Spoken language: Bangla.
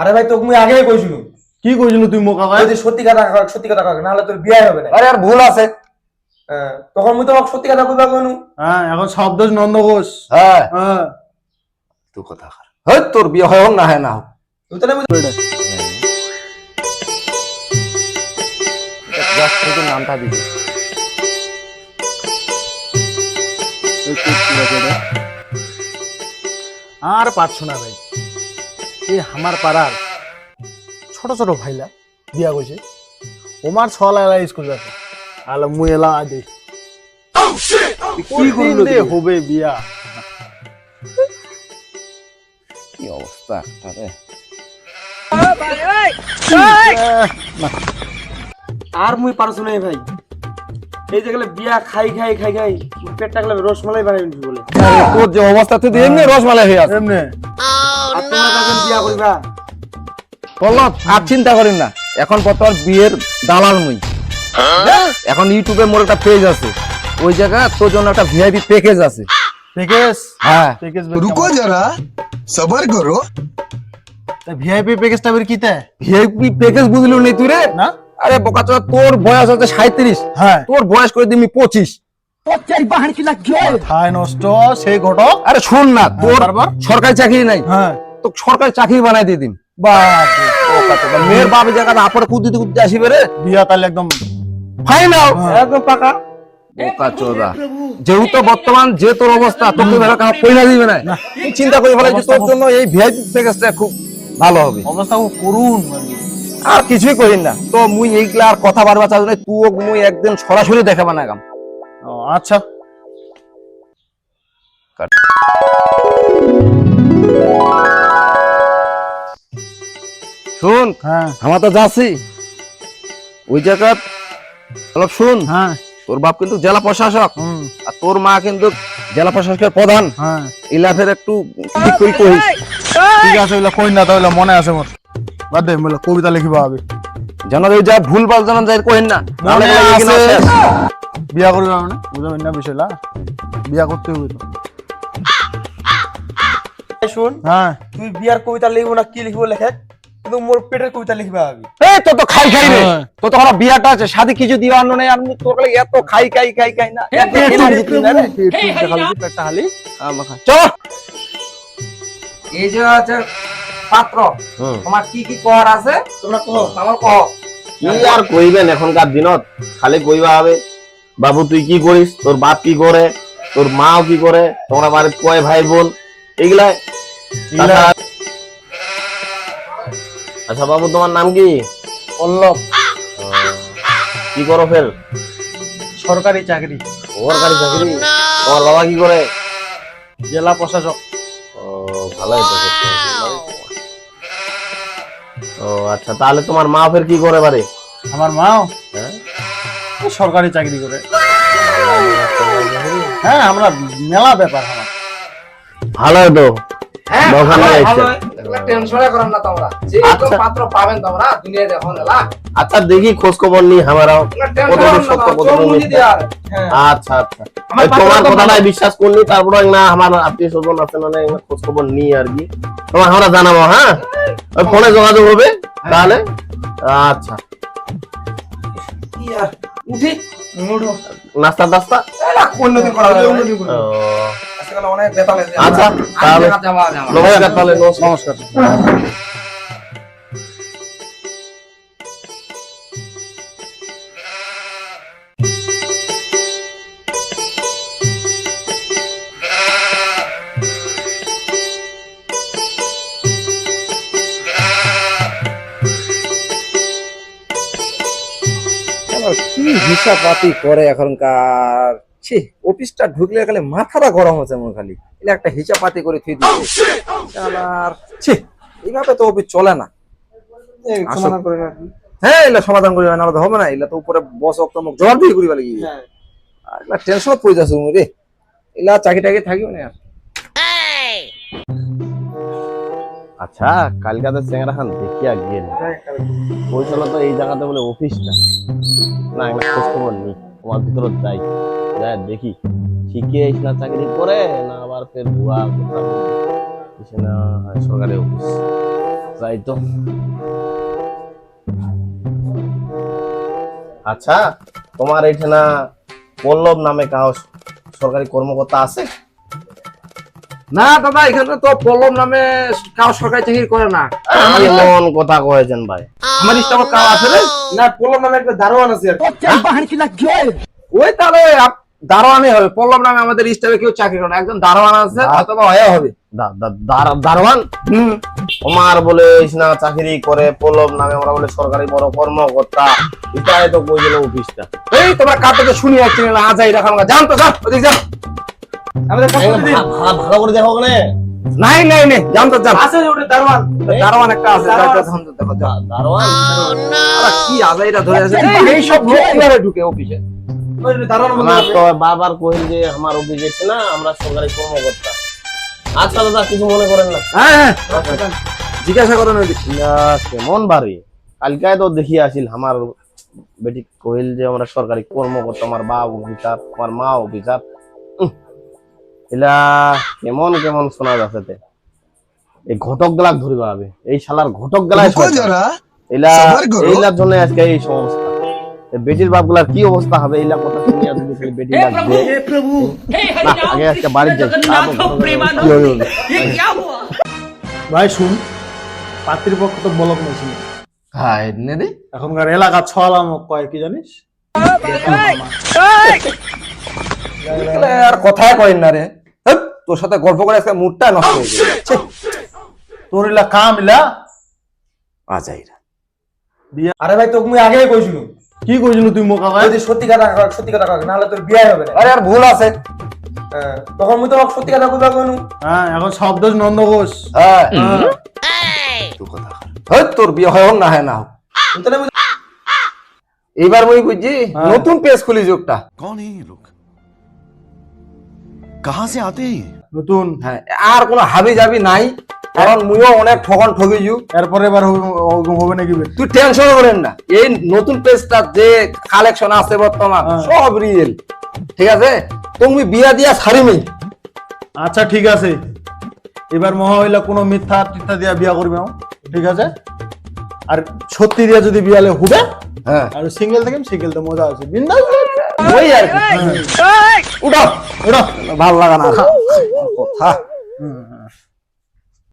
আরে ভাই তোকে মুই আগেই কইছিল কি কইছিল তুই মোকা ওই যে সত্যি কথা কাকা সত্যি কথা কাকা নাহলে তোর বিয়ে হবে না। আরে আর ভুল আছে। হ্যাঁ, তখন মুই তোমাকে সত্যি কথা কইবা কইনু। হ্যাঁ এখন শব্দ নন্দ ঘোষ। হ্যাঁ। হ্যাঁ। তুই কথা কর। হয় তোর বিয়ে হয় হোক না হয় না হোক। তুই তাহলে নামটা দিবি। আর পারছ না ভাই। এই আমার পাড়ার ছোট ছোট ভাইলা বিয়া কইছে ওমার ছলা এলা স্কুল যাচ্ছে আলো মুই এলা দে কি করল হবে বিয়া। কি অবস্থা একটা রে? আর মুই পারছ না ভাই। এই যে গেলে বিয়া খাই খাই খাই খাই পেটটা গেলে রসমালাই বানাই বলে। আরে, তোর যে অবস্থা তুই এমনি রসমালাই হয়ে আছে এমনি। পল্লব আর চিন্তা করেন না। এখন বিয়ের দালাল এখন ইউটিউবে মোর একটা পেজ আছে। ওই জায়গা তোর জন্য একটা ভিআইপি প্যাকেজ আছে। প্যাকেজ হ্যাঁ। রুকো যারা সবার করো। তা ভিআইপি প্যাকেজটা বের কিতে ভিআইপি প্যাকেজ বুঝলো নি তুই রে? না? আরে তোর বয়স আছে 37 হ্যাঁ। তোর বয়স করে দিমি 25 বাহান কি নষ্ট সেই ঘটক। আরে শুন না তোর হ্যাঁ, সরকারি চাকরি নাই। হ্যাঁ। তো সরকারি চাকরি বানাই দিয়ে দিন। মেয়ের বাপ জায়গাটা আপরে কুদিতে কুদিতে আসিবে রে? বিয়া তাহলে একদম ফাইনাল হ্যাঁ। একদম পাকা। বোকা চোদা যেহেতু বর্তমান যে তোর অবস্থা তোকে ভেবে কারও কইনা দিবে না। তুই চিন্তা করে ফেলে যে তোর জন্য এই ভিআইপি প্যাকেজটা খুব ভালো হবে। অবস্থা খুব করুন আর কিছুই করিন না। তো মুই এইগুলা আর কথা বারবার চাই না তুই মুই একদিন সরাসরি দেখাবা না ও আচ্ছা। শুন হ্যাঁ। আমার তো যাচ্ছি। ওই জায়গা অলপ শুন। হ্যাঁ। তোর বাপ কিন্তু জেলা প্রশাসক। আর তোর মা কিন্তু জেলা প্রশাসকের প্রধান। হ্যাঁ। ইলাফের একটু ঠিক করে কহিস ঠিক আছে ওইগুলা কই না তাহলে মনে আছে মোর। বাদ দে বলে কবিতা লিখিবা হবে ওই যা ভুল ভালো যেন যাই কহিন না মনে আছে। বিয়া করবে মানে? বুঝাবেন না বিষয়টা বিয়া করতে হবে তো। শুন হ্যাঁ। তুই বিয়ার কবিতা লিখব না কি লিখব লেখে কিন্তু মোর পেটের কবিতা লিখবা আমি এই তো তো খাই খাই রে। হ্যাঁ। তো তো আমার বিয়াটা আছে শাদি কিছু দিও আনো নাই আর তোর কাছে এত খাই খাই খাই খাই না। এত খেলা দিতি না রে। পেটটা হালি চল। এই যে আছে পাত্র তোমার কি কি কর আছে? তোমরা কহ আমার কহ কি আর কইবেন এখনকার দিনত খালি কইবা হবে বাবু তুই কি করিস? তোর বাপ কি করে? তোর মাও কি করে? তোমরা বাড়ির কয় ভাই বোন? এগুলা আচ্ছা বাবু তোমার নাম কি? পল্লব। কি করো ফের? সরকারি চাকরি। সরকারি চাকরি? তোমার বাবা কি করে? জেলা প্রশাসক। ও ভালোই তো ও আচ্ছা তাহলে তোমার মা ফের কি করে বাড়ি? আমার মাও? হ্যাঁ? সরকারি চাকরি করে। হ্যাঁ আমরা মেলা ব্যাপার আমার। ভালো তো। হ্যাঁ দোকানে ভালো, যাচ্ছে। ভালো, এগুলা টেনশনে করেন না তোমরা। যে আচ্ছা। পাত্র পাবেন তোমরা দুনিয়া দেখুন এলা আচ্ছা দেখি খোঁজ খবর নি আমারাও। আচ্ছা আচ্ছা। তোমার কথাটাই বিশ্বাস করলি তারপরে না আমার আত্মীয় স্বজন আছে না খোঁজ খবর নি আর কি। তোমার আমরা জানাব হ্যাঁ? ওই ফোনে যোগাযোগ হবে তাহলে? আচ্ছা। নাস্তা টাস্তা নদী করা যাবে অনেক লাগে আচ্ছা, তাহলে- তাহলে নমস্কার। কি হিসাব পাতি করে এখনকার ছি অফিসটা ঢুকলে খালি মাথাটা গরম হচ্ছে মনে খালি। এটা একটা হিসাব পাতি করে থুই দিচ্ছে আর ছি এইভাবে তো অফিস চলে না। করে হ্যাঁ এগুলা সমাধান করিবে না হবে না এগুলা তো উপরে বস অক্তমক জবাব দিয়ে করিবা লাগি। হ্যাঁ। আর এগুলা টেনশন পড়ে যাচ্ছে তুমি রে। এগুলা চাকরি টাকরি থাকিবে না আর। আচ্ছা কালকাতে চেংরা খান দেখিয়া গিয়ে বলছিল তো এই জায়গাতে বলে অফিসটা। না একটা খোঁজ খবর নি তোমার ভিতরত যাই। যাই দেখি। শিখে আইস না চাকরি করে না আবার ফের ভুয়া কথা বলে। না সরকারি অফিস। যাই তো। আচ্ছা তোমার এখানে পল্লব নামে কাউ সরকারি কর্মকর্তা আছে? না দাদা এখানে তো পল্লব নামে কাউ সরকারি চাকরি করে না। এমন কথা কয়েছেন ভাই। আমার স্টাফ কাউ আছে রে? না পল্লব নামে একটা দারোয়ান আছে আর কি। ওই তাহলে দারোয়ানই হবে। পল্লব নামে আমাদের স্টাফে কেউ চাকরি করে একজন দারোয়ান আছে অথবা হয়ে হবে। দা- দা- দার- দারোয়ান? হুম। তোমার বলে না চাকরি করে পল্লব নামে আমরা বলে সরকারি বড় কর্মকর্তা। এটাই তো কই দিল অফিসটা। এই তোমার কার থেকে শুনি যাচ্ছি না আজ এই রকম জান তো যান ওদিক যান আমাদের ভালো করে দেখো ওখানে। নাই নাই নাই জান তো যান আছে ওটা দারোয়ান। দারোয়ান একটা আছে দারোয়ান দেখো, দারোয়ান। কি আজাইরা ধরে আছে। এই সব লোক ঢুকে অফিসে? আমার তো বাবার কহিল যে আমার অভিযোগ না আমরা সরকারি কর্মকর্তা। আচ্ছা দাদা কিছু মনে করেন না? হ্যাঁ, হ্যাঁ। জিজ্ঞাসা করেন কেমন বাড়ি? তো দেখি আসিল আমার বেটি কহিল যে আমরা সরকারি কর্মকর্তা আমার বা আমার মা এলা কেমন কেমন শোনা যাচ্ছে এই ঘটক গলাক ধরিবা হবে এই শালার ঘটক গলায় এলা এলার জন্য আজকে এই সমস্যা। বেটির বাপগুলার কি অবস্থা হবে? এইলা কথা খালি লাগবে না আগে আজকে বাড়ির যাই ভাই শুন পাত্রীর পক্ষ তো বলক মেশিন। হ্যাঁ নে রে। এখনকার এলাকা ছলাম কয় কি জানিস? আর কথাই না রে। তোর সাথে গল্প করে আজকে মুডটা নষ্ট হয়ে গেছে। তোর এলা? কাম ইলা আজাইরা আরে ভাই তোকে মুই আগেই কইছিল কি কইছিল তুই মোকা ভাই যদি সত্যি কথা কয় সত্যি কথা কয় নাহলে তোর বিয়ে হবে না আরে আর ভুল আছে হ্যাঁ, তখন মুই তো সত্যি কথা কইবা কইনু হ্যাঁ এখন শব্দ নন্দ ঘোষ হ্যাঁ হ্যাঁ। হেৎ, তোর বিয়ে হয় হোক না হয় না হোক তুই তাহলে বুঝ- এইবার মুই বুঝছি হ্যাঁ। নতুন পেজ খুলি যোগটা कौन है ये लोग कहां से आते हैं ये? নতুন হ্যাঁ আর কোনো হাবি যাবি নাই কারণ মুইও অনেক ঠকন ঠকিছু এরপরে এবার হবে নাকি? তুই টেনশন করেন না। এই নতুন পেজটা যে কালেকশন আছে বর্তমান হ্যাঁ। সব রিয়েল ঠিক আছে? তুমি বিয়া দিয়া ছাড়িমি আচ্ছা ঠিক আছে। এবার মহা হইলা কোনো মিথ্যা টিথ্যা দিয়া বিয়া করবে ঠিক আছে? আর সত্যি দিয়া যদি বিয়ালে হবে হ্যাঁ। আর সিঙ্গেল থেকে সিঙ্গেল তো মজা আছে। বিন্দাস। ওই আর কি। উঠো ওটা ভালো লাগা না। কথা।